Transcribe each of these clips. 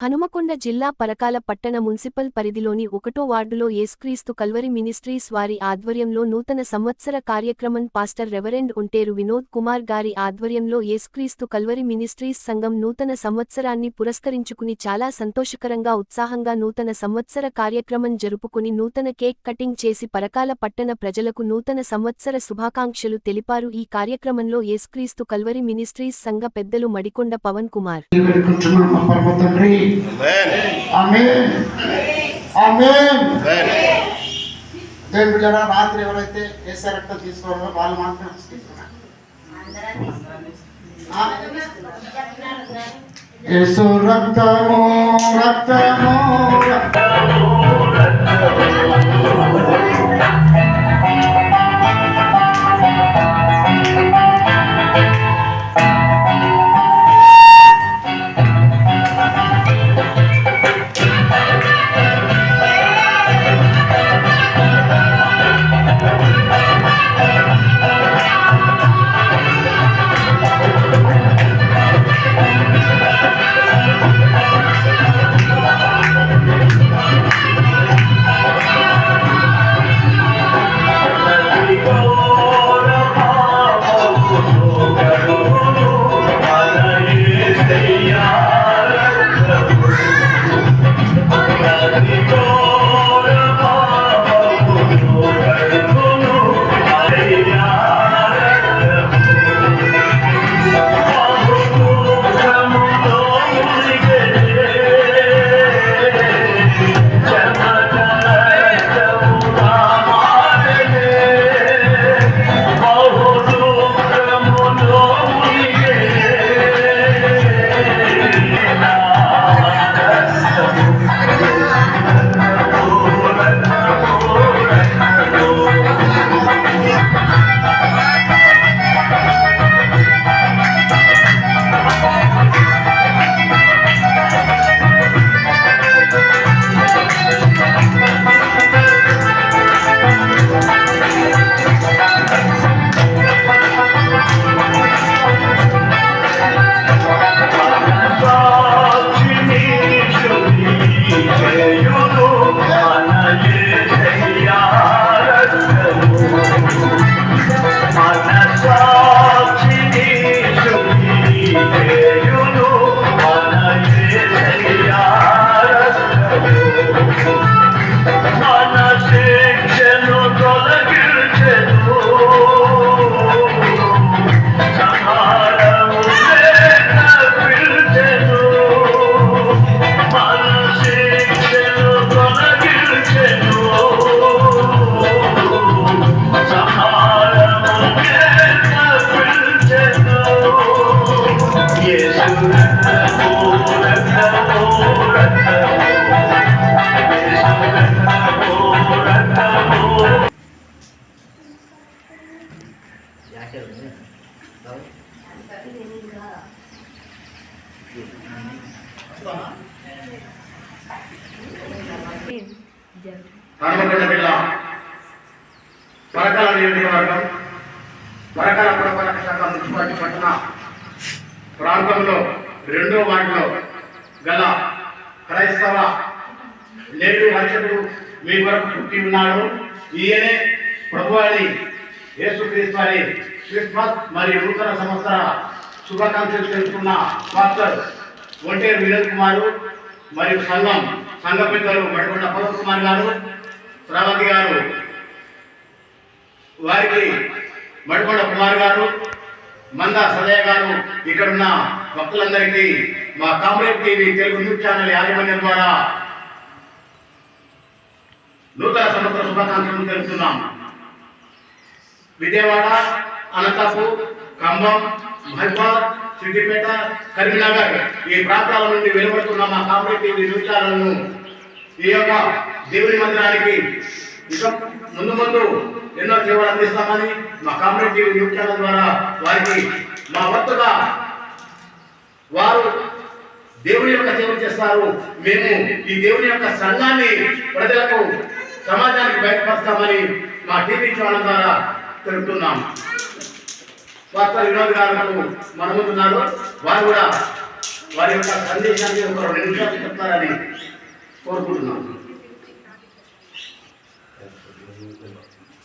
హనుమకొండ జిల్లా పరకాల పట్టణ మున్సిపల్ పరిధిలోని ఒకటో వార్డులో ఏస్క్రీస్తు కల్వరి మినిస్ట్రీస్ వారి ఆధ్వర్యంలో నూతన సంవత్సర కార్యక్రమం పాస్టర్ రెవరెండ్ ఉంటేరు వినోద్ కుమార్ గారి ఆధ్వర్యంలో ఏస్క్రీస్తు కల్వరి మినిస్ట్రీస్ సంఘం నూతన సంవత్సరాన్ని పురస్కరించుకుని చాలా సంతోషకరంగా ఉత్సాహంగా నూతన సంవత్సర కార్యక్రమం జరుపుకుని నూతన కేక్ కటింగ్ చేసి పరకాల పట్టణ ప్రజలకు నూతన సంవత్సర శుభాకాంక్షలు తెలిపారు. ఈ కార్యక్రమంలో ఏస్క్రీస్తు కల్వరి మినిస్ట్రీస్ సంఘ పెద్దలు మడికొండ పవన్ కుమార్. దేవుని బిడ్డరా రాత్రి ఎవరైతే ఏసే రక్తం తీసుకోవాలో వాళ్ళు మాత్రం తీసుకున్నారు? యేసు రక్తము రక్తము రక్తము. హనుమకొండ జిల్లా పరకాల నియోజకవర్గం పరకాల పురపాలక శాఖ మున్సిపాలిటీ పట్టణ ప్రాంతంలో రెండో వార్డులో గల క్రైస్తవ నేడు రక్షకుడు మీ కొరకు పుట్టి ఉన్నాడు. ఈయనే ప్రభువారి యేసుక్రీస్తు వారి క్రిస్మస్ మరియు నూతన సంవత్సర శుభాకాంక్షలు తెలుసుకున్న పాస్టర్ ఒంటే వినోద్ కుమారు మరియు సంఘం సంఘ పెద్దలు మడికొండ పవన్ కుమార్ గారు శ్రావతి గారు వారికి మడికొండ కుమార్ గారు మంద సదయ్య గారు ఇక్కడున్న భక్తులందరికీ మా comrade TV Telugu news channel యాజమాన్యం ద్వారా నూతన సంవత్సర శుభాకాంక్షలు తెలుపుతున్నాం. విజయవాడ అనంతపూర్ ఖమ్మం మహబాద్ సిద్దిపేట కరీంనగర్ ఈ ప్రాంతాల నుండి వెలువడుతున్న మా కామ్రేడ్ టీవీ న్యూస్ ఛానల్ను ఈ యొక్క దేవుని మందిరానికి ఇక ముందు ముందు ఎన్నో సేవలు అందిస్తామని మా కామ్రేడ్ టీవీ న్యూస్ ఛానల్ ద్వారా వారికి మా వంతుగా వారు దేవుని యొక్క సేవ చేస్తారు. మేము ఈ దేవుని యొక్క సంఘాన్ని ప్రజలకు సమాజానికి బయటపరుస్తామని మా టీవీ ఛానల్ ద్వారా తెలుపుతున్నాం. స్వార్థ వినోద్ గారు మన ముందున్నారు వారు కూడా వారి యొక్క సందేశాన్ని ఒక రెండు నిమిషాలు చెప్తారని కోరుకుంటున్నాను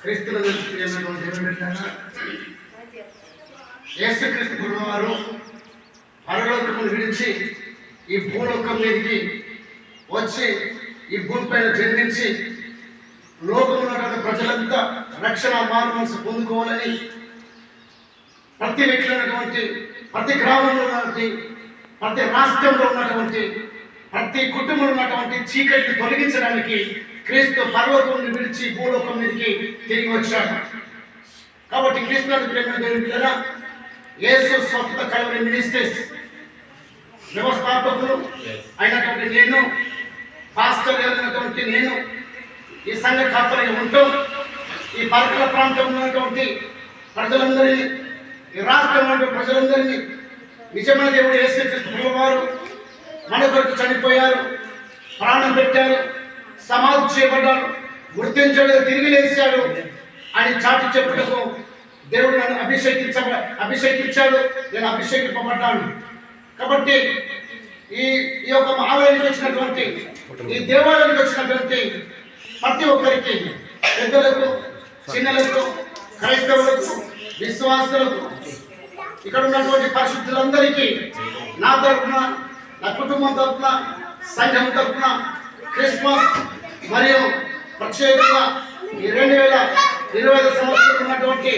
క్రీస్తుల ప్రియమైనటువంటి దేవుని యేసుక్రీస్తు ప్రభువు వారు విడిచి ఈ భూలోకం మీదకి వచ్చి ఈ భూమిపైన జన్మించి లోకంలో ప్రజలంతా రక్షణ మారు పొందుకోవాలని ప్రతి వ్యక్తిలో ఉన్నటువంటి ప్రతి గ్రామంలో ఉన్నటువంటి ప్రతి రాష్ట్రంలో ఉన్నటువంటి ప్రతి కుటుంబంలో ఉన్నటువంటి చీకటిని తొలగించడానికి క్రీస్తు పర్వతం నుండి విడిచి భూలోకం మీదకి తిరిగి వచ్చాడు. కాబట్టి క్రీస్తు ప్రేమ దేవుని పిల్లల యేసు స్వస్థత కలవరి మినిస్ట్రీస్ వ్యవస్థాపకులు అయినటువంటి నేను పాస్టర్ అయినటువంటి నేను ఈ సంఘ కాపరిగా ఉంటూ ఈ పరకల ప్రాంతంలో ఉన్నటువంటి ప్రజలందరినీ ఈ రాష్ట్రంలో ప్రజలందరినీ నిజమైన దేవుడు యేసుక్రీస్తు వారు మన కొరకు చనిపోయారు ప్రాణం పెట్టారు సమాధి చేయబడ్డాడు గుర్తించాడు తిరిగి లేచాడు అని చాటి చెప్పుటకు దేవుడు నన్ను అభిషేకించ అభిషేకించాడు నేను అభిషేకింపబడ్డాను. కాబట్టి ఈ ఈ యొక్క ఆలయానికి వచ్చినటువంటి ఈ దేవాలయానికి వచ్చినటువంటి ప్రతి ఒక్కరికి పెద్దలకు చిన్నలకు క్రైస్తవులకు విశ్వాసులకు ఇక్కడ ఉన్నటువంటి పరిశుద్ధులందరికీ నా తరఫున నా కుటుంబం తరఫున సంఘం తరఫున క్రిస్మస్ మరియు ప్రత్యేకంగా ఈ రెండు వేల ఇరవై ఐదు సంవత్సరం ఉన్నటువంటి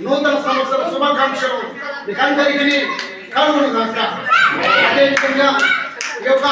నూతన సంవత్సర శుభాకాంక్షలు మీకందరికీ కలుగును కాక. అదేవిధంగా ఈ యొక్క